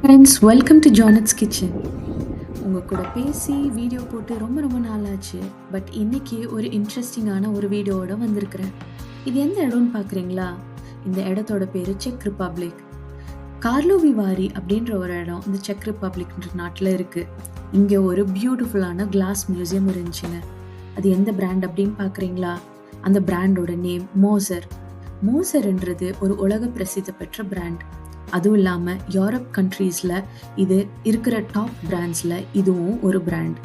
Friends welcome to Janet's kitchen உங்கள் கூட பேசி வீடியோ போட்டு ரொம்ப ரொம்ப நாள் ஆச்சு பட் இன்னைக்கு ஒரு இன்ட்ரெஸ்டிங்கான ஒரு வீடியோவோட வந்திருக்கிறேன். இது எந்த இடம்னு பார்க்குறீங்களா இந்த இடத்தோட பேர் செக் ரிப்பப்ளிக் கார்லோ விவாரி அப்படின்ற ஒரு இடம் இந்த செக் ரிப்பப்ளிக்ன்ற நாட்டில் இருக்குது இங்கே ஒரு பியூட்டிஃபுல்லான கிளாஸ் மியூசியம் இருந்துச்சுங்க. அது எந்த பிராண்ட் அப்படின்னு பார்க்குறீங்களா அந்த பிராண்டோட நேம் மோசர் மோசர்ன்றது ஒரு உலக பிரசித்தி பெற்ற பிராண்ட் அதுவும் இல்லாமல் யூரோப் கண்ட்ரீஸில் இது இருக்கிற டாப் பிராண்ட்ஸில் இதுவும் ஒரு பிராண்ட்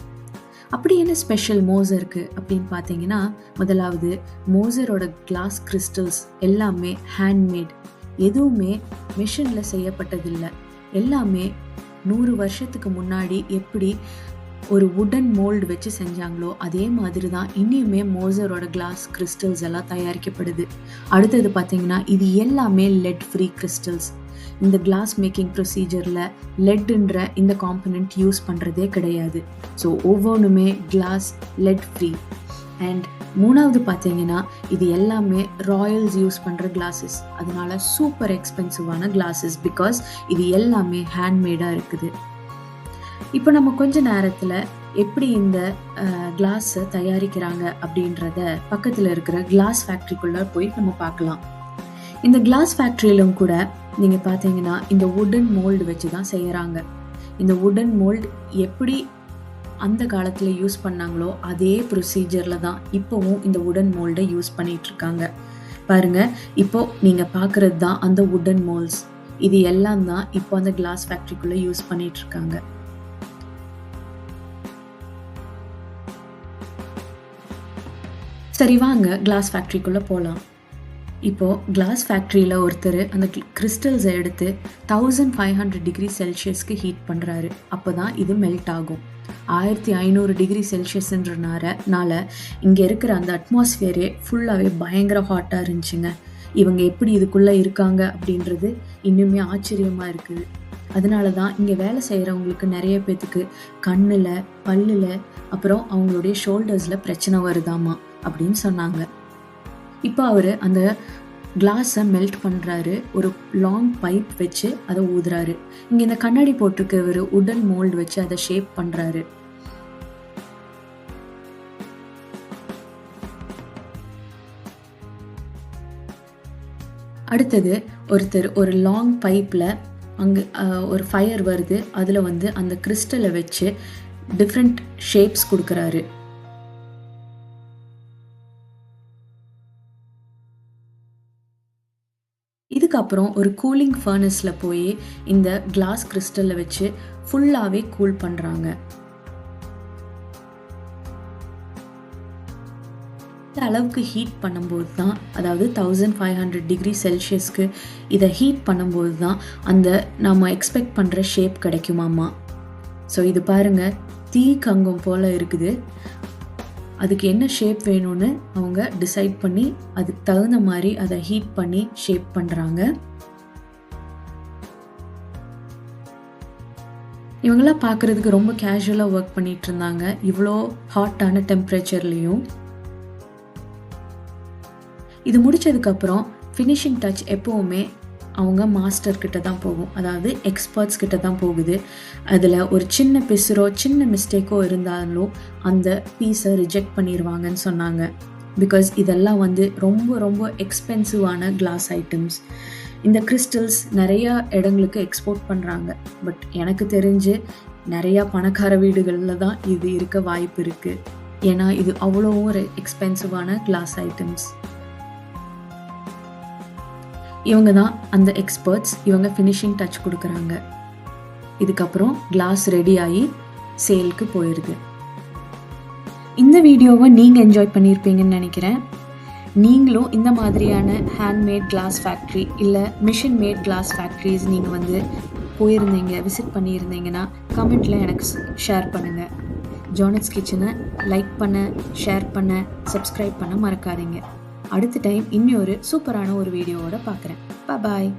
அப்படி என்ன ஸ்பெஷல் மோசருக்கு அப்படின்னு பார்த்தீங்கன்னா முதலாவது மோசரோட கிளாஸ் கிறிஸ்டல்ஸ் எல்லாமே ஹேண்ட்மேட் எதுவுமே மிஷினில் செய்யப்பட்டதில்லை. எல்லாமே நூறு வருஷத்துக்கு முன்னாடி எப்படி ஒரு உடன் மோல்டு வச்சு செஞ்சாங்களோ அதே மாதிரி தான் இன்னியுமே மோசரோட கிளாஸ் கிறிஸ்டல்ஸ் எல்லாம் தயாரிக்கப்படுது. அடுத்தது பார்த்தீங்கன்னா இது எல்லாமே லெட் ஃப்ரீ கிறிஸ்டல்ஸ் இந்த கிளாஸ் மேக்கிங் ப்ரொசீஜரில் லெட்டுன்ற இந்த காம்பனண்ட் யூஸ் பண்ணுறதே கிடையாது. ஸோ ஒவ்வொன்றுமே கிளாஸ் லெட் ஃப்ரீ அண்ட் மூணாவது பார்த்தீங்கன்னா இது எல்லாமே ராயல்ஸ் யூஸ் பண்ணுற கிளாஸஸ் அதனால சூப்பர் எக்ஸ்பென்சிவான கிளாஸஸ் பிகாஸ் இது எல்லாமே ஹேண்ட்மேடாக இருக்குது. இப்போ நம்ம கொஞ்ச நேரத்தில் எப்படி இந்த கிளாஸை தயாரிக்கிறாங்க அப்படின்றத பக்கத்தில் இருக்கிற கிளாஸ் ஃபேக்ட்ரிக்குள்ளே போய் நம்ம பார்க்கலாம். இந்த கிளாஸ் ஃபேக்ட்ரியிலும் கூட நீங்கள் பார்த்தீங்கன்னா இந்த உடன் மோல்டு வச்சு தான் செய்கிறாங்க இந்த உடன் மோல்டு எப்படி அந்த காலத்தில் யூஸ் பண்ணாங்களோ அதே ப்ரொசீஜரில் தான் இப்போவும் இந்த உடன் மோல்டை யூஸ் பண்ணிகிட்ருக்காங்க பாருங்கள் இப்போது நீங்கள் பார்க்குறது தான் அந்த உடன் மோல்ஸ் இது எல்லாம் தான் இப்போ அந்த கிளாஸ் ஃபேக்ட்ரிக்குள்ளே யூஸ் பண்ணிகிட்ருக்காங்க சரி வாங்க கிளாஸ் ஃபேக்ட்ரிக்குள்ளே போகலாம் இப்போது கிளாஸ் ஃபேக்ட்ரியில் ஒருத்தர் அந்த கிறிஸ்டல்ஸை எடுத்து தௌசண்ட் ஃபைவ் ஹண்ட்ரட் டிகிரி செல்சியஸ்க்கு ஹீட் பண்ணுறாரு அப்போ தான் இது மெல்ட் ஆகும். ஆயிரத்தி ஐநூறு டிகிரி செல்சியஸ்ன்றனால இங்கே இருக்கிற அந்த அட்மாஸ்ஃபியரே ஃபுல்லாகவே பயங்கர ஹாட்டாக இருந்துச்சுங்க. இவங்க எப்படி இதுக்குள்ளே இருக்காங்க அப்படின்றது இன்னுமே ஆச்சரியமாக இருக்குது. அதனால தான் இங்கே வேலை செய்கிறவங்களுக்கு நிறைய பேத்துக்கு கண்ணில் பல்லில் அப்புறம் அவங்களுடைய ஷோல்டர்ஸில் பிரச்சனை வருதாமா? அப்படின்னு சொன்னாங்க. இப்போ அவர் அந்த கிளாஸை மெல்ட் பண்ணுறாரு ஒரு லாங் பைப் வச்சு அதை ஊதுறாரு. இங்கே இந்த கண்ணாடி போட்டிருக்கவர் உடன் மோல்டு வச்சு அதை ஷேப் பண்ணுறாரு அடுத்தது ஒருத்தர் ஒரு லாங் பைப்பில் அங்கே ஒரு ஃபயர் வருது. அதில் வந்து அந்த கிறிஸ்டலை வச்சு டிஃப்ரெண்ட் ஷேப்ஸ் கொடுக்குறாரு. இதுக்கப்புறம் ஒரு கூலிங் ஃபர்னஸில் போய் இந்த கிளாஸ் கிறிஸ்டலில் வச்சு ஃபுல்லாகவே கூல் பண்ணுறாங்க இந்த அளவுக்கு ஹீட் பண்ணும்போது தான் அதாவது தௌசண்ட் ஃபைவ் ஹண்ட்ரட் டிகிரி செல்சியஸ்க்கு இதை ஹீட் பண்ணும்போது தான் அந்த நம்ம எக்ஸ்பெக்ட் பண்ணுற ஷேப் கிடைக்குமாம்மா. ஸோ இது பாருங்கள் தீ கங்கம் போல் இருக்குது. அதுக்கு என்ன ஷேப் வேணும்னு அவங்க டிசைட் பண்ணி அதுக்கு தகுந்த மாதிரி அதை ஹீட் பண்ணி ஷேப் பண்ணுறாங்க இவங்களாம் பார்க்குறதுக்கு ரொம்ப கேஷுவலாக ஒர்க் பண்ணிட்டு இருந்தாங்க. இவ்வளோ ஹாட்டான டெம்பரேச்சர்லேயும் இது முடித்ததுக்கப்புறம் ஃபினிஷிங் டச் எப்போவுமே அவங்க மாஸ்டர் கிட்ட தான் போகும். அதாவது எக்ஸ்பர்ட்ஸ் கிட்ட தான் போகுது. அதில் ஒரு சின்ன பிசுரோ சின்ன மிஸ்டேக்கோ இருந்தாலும் அந்த பீஸை ரிஜெக்ட் பண்ணிடுவாங்கன்னு சொன்னாங்க. பிகாஸ் இதெல்லாம் வந்து ரொம்ப ரொம்ப எக்ஸ்பென்சிவான கிளாஸ் ஐட்டம்ஸ் இந்த கிறிஸ்டல்ஸ் நிறையா இடங்களுக்கு எக்ஸ்போர்ட் பண்ணுறாங்க பட் எனக்கு தெரிஞ்சு நிறையா பணக்கார வீடுகளில் தான் இது இருக்க வாய்ப்பு இருக்குது ஏன்னா இது அவ்வளோ ஒரு எக்ஸ்பென்சிவான கிளாஸ் ஐட்டம்ஸ் இவங்க தான் அந்த எக்ஸ்பர்ட்ஸ் இவங்க ஃபினிஷிங் டச் கொடுக்குறாங்க. இதுக்கப்புறம் கிளாஸ் ரெடி ஆகி சேலுக்கு போயிடுது இந்த வீடியோவை நீங்கள் என்ஜாய் பண்ணியிருப்பீங்கன்னு நினைக்கிறேன். நீங்களும் இந்த மாதிரியான ஹேண்ட்மேட் கிளாஸ் ஃபேக்ட்ரி இல்லை மிஷின் மேட் கிளாஸ் ஃபேக்ட்ரிஸ் நீங்கள் வந்து போயிருந்தீங்க விசிட் பண்ணியிருந்தீங்கன்னா கமெண்ட்டில் எனக்கு ஷேர் பண்ணுங்கள் ஜானட்ஸ் கிச்சனை லைக் பண்ண ஷேர் பண்ண சப்ஸ்கிரைப் பண்ண மறக்காதீங்க. அடுத்த டைம் இன்னொரு சூப்பரான ஒரு வீடியோவோட பார்க்குறேன் பாய்